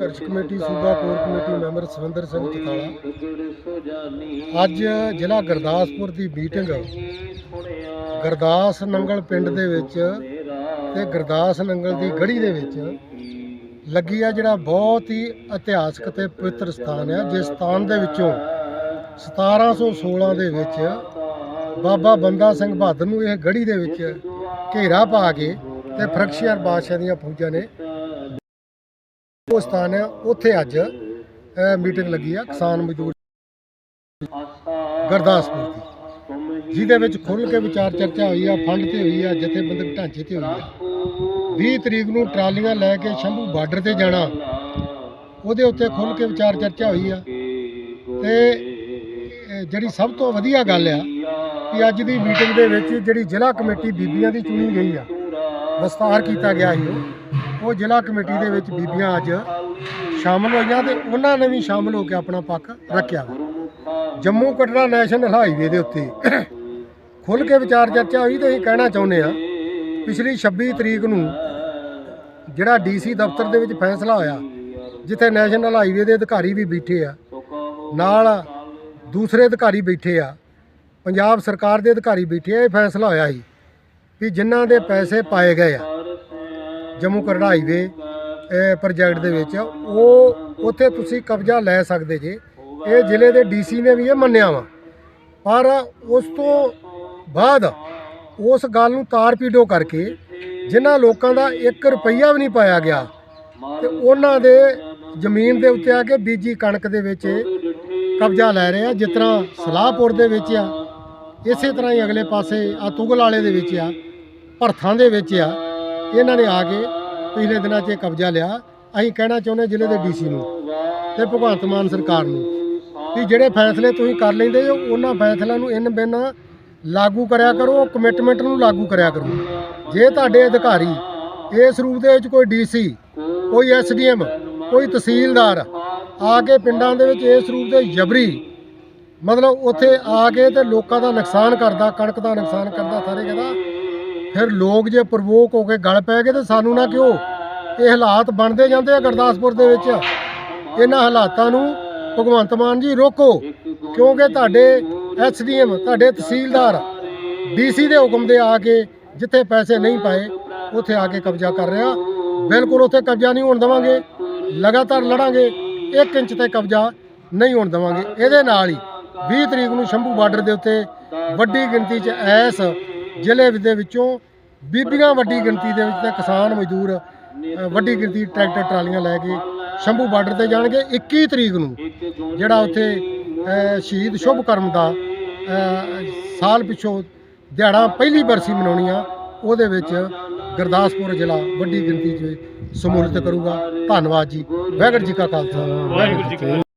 ਸੰਘਰਸ਼ ਕਮੇਟੀ, ਸੂਬਾ core committee member Savinder Singh Chatala ਅੱਜ ਜ਼ਿਲ੍ਹਾ ਗੁਰਦਾਸਪੁਰ ਦੀ ਮੀਟਿੰਗ ਗੁਰਦਾਸ ਨੰਗਲ ਪਿੰਡ ਦੇ ਵਿੱਚ ਤੇ ਗੁਰਦਾਸ ਨੰਗਲ ਦੀ ਗੜੀ ਦੇ ਵਿੱਚ ਲੱਗੀ ਆ ਜਿਹੜਾ ਬਹੁਤ ਹੀ ਇਤਿਹਾਸਕ ਤੇ ਪਵਿੱਤਰ ਸਥਾਨ ਆ, ਜਿਸ ਸਥਾਨ ਦੇ ਵਿੱਚੋਂ 1716 ਦੇ ਵਿੱਚ ਬਾਬਾ ਬੰਦਾ ਸਿੰਘ ਬਹਾਦਰ ਨੂੰ ਇਹ ਗੜੀ ਦੇ ਵਿੱਚ ਘੇਰਾ ਪਾ ਕੇ ਤੇ ਫਰਕਸ਼ੀਅਰ ਬਾਦਸ਼ਾਹ ਦੀਆਂ ਫੌਜਾਂ ਨੇ ਉਹ ਸਥਾਨ ਹੈ ਉੱਥੇ ਅੱਜ ਮੀਟਿੰਗ ਲੱਗੀ ਆ ਕਿਸਾਨ ਮਜ਼ਦੂਰ ਗੁਰਦਾਸਪੁਰ ਦੀ। ਜਿਹਦੇ ਵਿੱਚ ਖੁੱਲ੍ਹ ਕੇ ਵਿਚਾਰ ਚਰਚਾ ਹੋਈ ਆ, ਫੰਡ ਤੇ ਹੋਈ ਆ, ਜਥੇਬੰਦਕ ਢਾਂਚੇ ਤੇ ਹੋਈ ਆ। 20 ਤਰੀਕ ਨੂੰ ਟਰਾਲੀਆਂ ਲੈ ਕੇ ਸ਼ੰਭੂ ਬਾਰਡਰ ਤੇ ਜਾਣਾ। ਉਹਦੇ ਉੱਤੇ ਖੁੱਲ੍ਹ ਕੇ ਵਿਚਾਰ ਚਰਚਾ ਹੋਈ ਆ। ਤੇ ਜਿਹੜੀ ਸਭ ਤੋਂ ਵਧੀਆ ਗੱਲ ਆ ਕਿ ਅੱਜ ਦੀ ਮੀਟਿੰਗ ਦੇ ਵਿੱਚ ਜਿਹੜੀ ਜ਼ਿਲ੍ਹਾ ਕਮੇਟੀ ਬੀਬੀਆਂ ਦੀ ਚੁਣੀ ਗਈ ਆ ਵਿਸਤਾਰ ਕੀਤਾ ਗਿਆ ਸੀ ਉਹ। ਉਹ ਜ਼ਿਲ੍ਹਾ ਕਮੇਟੀ ਦੇ ਵਿੱਚ ਬੀਬੀਆਂ ਅੱਜ ਸ਼ਾਮਲ ਹੋਈਆਂ ਤੇ ਉਹਨਾਂ ਨੇ ਵੀ ਸ਼ਾਮਲ ਹੋ ਕੇ ਆਪਣਾ ਪੱਖ ਰੱਖਿਆ। ਜੰਮੂ ਕਟੜਾ ਨੈਸ਼ਨਲ ਹਾਈਵੇ ਦੇ ਉੱਤੇ ਖੁੱਲ ਕੇ ਵਿਚਾਰ ਚਰਚਾ ਹੋਈ ਤੇ ਅਸੀਂ ਕਹਿਣਾ ਚਾਹੁੰਦੇ ਆ ਪਿਛਲੀ 26 ਤਰੀਕ ਨੂੰ ਜਿਹੜਾ ਡੀਸੀ ਦਫ਼ਤਰ ਦੇ ਵਿੱਚ ਫੈਸਲਾ ਹੋਇਆ, ਜਿੱਥੇ ਨੈਸ਼ਨਲ ਹਾਈਵੇ ਦੇ ਅਧਿਕਾਰੀ ਵੀ ਬੈਠੇ ਆ, ਨਾਲ ਦੂਸਰੇ ਅਧਿਕਾਰੀ ਬੈਠੇ ਆ, ਪੰਜਾਬ ਸਰਕਾਰ ਦੇ ਅਧਿਕਾਰੀ ਬੈਠੇ ਆ, ਇਹ ਫੈਸਲਾ ਹੋਇਆ ਸੀ ਵੀ ਜਿਨ੍ਹਾਂ ਦੇ ਪੈਸੇ ਪਾਏ ਗਏ ਆ। ਜੰਮੂ ਕਟੜਾ ਹਾਈਵੇ ਪ੍ਰੋਜੈਕਟ ਦੇ ਵਿੱਚ, ਉਹ ਉੱਥੇ ਤੁਸੀਂ ਕਬਜ਼ਾ ਲੈ ਸਕਦੇ ਜੇ। ਇਹ ਜ਼ਿਲ੍ਹੇ ਦੇ ਡੀਸੀ ਨੇ ਵੀ ਇਹ ਮੰਨਿਆ ਵਾ। ਪਰ ਉਸ ਤੋਂ ਬਾਅਦ ਉਸ ਗੱਲ ਨੂੰ ਤਾਰ ਪੀਡੋ ਕਰਕੇ ਜਿਨ੍ਹਾਂ ਲੋਕਾਂ ਦਾ 1 ਰੁਪਈਆ ਵੀ ਨਹੀਂ ਪਾਇਆ ਗਿਆ, ਤੇ ਉਹਨਾਂ ਦੇ ਜ਼ਮੀਨ ਦੇ ਉੱਤੇ ਆ ਕੇ ਬੀਜੀ ਕਣਕ ਦੇ ਵਿੱਚ ਕਬਜ਼ਾ ਲੈ ਰਹੇ ਆ, ਜਿਸ ਤਰ੍ਹਾਂ ਸਲਾਹਪੁਰ ਦੇ ਵਿੱਚ ਆ, ਇਸੇ ਤਰ੍ਹਾਂ ਹੀ ਅਗਲੇ ਪਾਸੇ ਆ, ਤੁਗਲ ਵਾਲੇ ਦੇ ਵਿੱਚ ਆ, ਭਰਥਾਂ ਦੇ ਵਿੱਚ ਆ। ਇਹਨਾਂ ਨੇ ਆ ਕੇ ਪਿਛਲੇ ਦਿਨਾਂ 'ਚ ਇਹ ਕਬਜ਼ਾ ਲਿਆ। ਅਸੀਂ ਕਹਿਣਾ ਚਾਹੁੰਦੇ ਜ਼ਿਲ੍ਹੇ ਦੇ ਡੀਸੀ ਨੂੰ ਤੇ ਭਗਵੰਤ ਮਾਨ ਸਰਕਾਰ ਨੂੰ ਵੀ ਜਿਹੜੇ ਫੈਸਲੇ ਤੁਸੀਂ ਕਰ ਲੈਂਦੇ ਹੋ, ਉਹਨਾਂ ਫੈਸਲਿਆਂ ਨੂੰ ਇਨ ਬਿਨ ਲਾਗੂ ਕਰਿਆ ਕਰੋ ਕਮਿਟਮੈਂਟ ਨੂੰ ਲਾਗੂ ਕਰਿਆ ਕਰੋ। ਜੇ ਤੁਹਾਡੇ ਅਧਿਕਾਰੀ ਇਸ ਰੂਪ ਦੇ ਵਿੱਚ ਕੋਈ ਡੀਸੀ ਕੋਈ ਐਸਡੀਐਮ ਕੋਈ ਤਹਿਸੀਲਦਾਰ ਆ ਕੇ ਪਿੰਡਾਂ ਦੇ ਵਿੱਚ ਇਸ ਰੂਪ ਦੇ ਜਬਰੀ, ਮਤਲਬ ਉੱਥੇ ਆ ਕੇ ਤੇ ਲੋਕਾਂ ਦਾ ਨੁਕਸਾਨ ਕਰਦਾ, ਕਣਕ ਦਾ ਨੁਕਸਾਨ ਕਰਦਾ, ਸਾਰੇ ਕਹਿੰਦਾ ਫਿਰ ਲੋਕ ਜੇ ਪ੍ਰਵੋਕ ਹੋ ਕੇ ਗਲ ਪੈ ਗਏ ਤੇ ਸਾਨੂੰ ਨਾ ਕਿਉਂ? ਇਹ ਹਾਲਾਤ ਬਣਦੇ ਜਾਂਦੇ ਆ ਗੁਰਦਾਸਪੁਰ ਦੇ ਵਿੱਚ। ਇਹਨਾਂ ਹਾਲਾਤਾਂ ਨੂੰ ਭਗਵੰਤ ਮਾਨ ਜੀ ਰੋਕੋ, ਕਿਉਂਕਿ ਤੁਹਾਡੇ ਐਸਡੀਐਮ, ਤੁਹਾਡੇ ਤਹਿਸੀਲਦਾਰ ਡੀਸੀ ਦੇ ਹੁਕਮ ਦੇ ਆ ਕੇ ਜਿੱਥੇ ਪੈਸੇ ਨਹੀਂ ਪਾਏ, ਉੱਥੇ ਆ ਕੇ ਕਬਜ਼ਾ ਕਰ ਰਿਹਾ। ਬਿਲਕੁਲ ਉੱਥੇ ਕਬਜ਼ਾ ਨਹੀਂ ਹੋਣ ਦੇਵਾਂਗੇ। ਲਗਾਤਾਰ ਲੜਾਂਗੇ। 1 ਇੰਚ ਤੇ ਕਬਜ਼ਾ ਨਹੀਂ ਹੋਣ ਦੇਵਾਂਗੇ। ਇਹਦੇ ਨਾਲ ਹੀ 20 ਤਰੀਕ ਨੂੰ ਸ਼ੰਭੂ ਬਾਰਡਰ ਦੇ ਉੱਤੇ ਵੱਡੀ ਗਿਣਤੀ 'ਚ ਐਸ ਜ਼ਿਲ੍ਹੇ ਦੇ ਵਿੱਚੋਂ ਬੀਬੀਆਂ ਵੱਡੀ ਗਿਣਤੀ ਦੇ ਵਿੱਚ ਤੇ ਕਿਸਾਨ ਮਜ਼ਦੂਰ ਵੱਡੀ ਗਿਣਤੀ ਟਰੈਕਟਰ, ਟਰਾਲੀਆਂ ਲੈ ਕੇ ਸ਼ੰਭੂ ਬਾਰਡਰ ਤੇ ਜਾਣਗੇ। 21 ਤਰੀਕ ਨੂੰ ਜਿਹੜਾ ਉੱਥੇ ਸ਼ਹੀਦ ਸ਼ੁਭ ਕਰਮ ਦਾ ਸਾਲ ਪਿਛੋਂ ਦਿਹਾੜਾ ਪਹਿਲੀ ਬਰਸੀ ਮਨਾਉਣੀ ਆ, ਉਹਦੇ ਵਿੱਚ ਗੁਰਦਾਸਪੁਰ ਜ਼ਿਲ੍ਹਾ ਵੱਡੀ ਗਿਣਤੀ 'ਚ ਸ਼ਮੂਲਿਤ ਕਰੂਗਾ। ਧੰਨਵਾਦ ਜੀ। ਵਾਹਿਗੁਰੂ ਜੀ ਕਾ ਖਾਲਸਾ। ਵਾਹਿਗੁਰੂ ਜੀ